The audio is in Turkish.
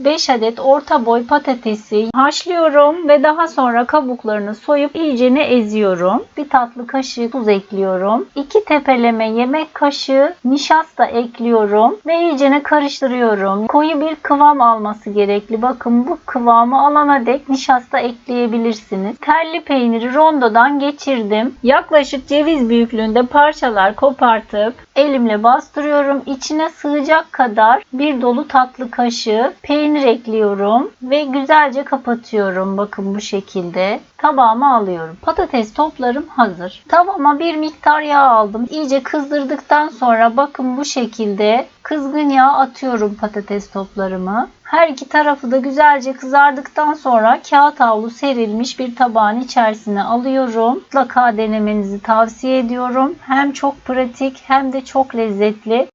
5 adet orta boy patatesi haşlıyorum ve daha sonra kabuklarını soyup iyicene eziyorum. Bir tatlı kaşığı tuz ekliyorum. 2 tepeleme yemek kaşığı nişasta ekliyorum ve iyicene karıştırıyorum. Koyu bir kıvam alması gerekli. Bakın bu kıvamı alana dek nişasta ekleyebilirsiniz. Terli peyniri rondodan geçirdim. Yaklaşık ceviz büyüklüğünde parçalar kopartıp elimle bastırıyorum. İçine sığacak kadar bir dolu tatlı kaşığı peynir ekliyorum ve güzelce kapatıyorum. Bakın bu şekilde tabağıma alıyorum. Patates toplarım hazır. Tavama bir miktar yağ aldım. İyice kızdırdıktan sonra bakın bu şekilde kızgın yağ atıyorum patates toplarımı. Her iki tarafı da güzelce kızardıktan sonra kağıt havlu serilmiş bir tabağın içerisine alıyorum. Mutlaka denemenizi tavsiye ediyorum. Hem çok pratik hem de çok lezzetli.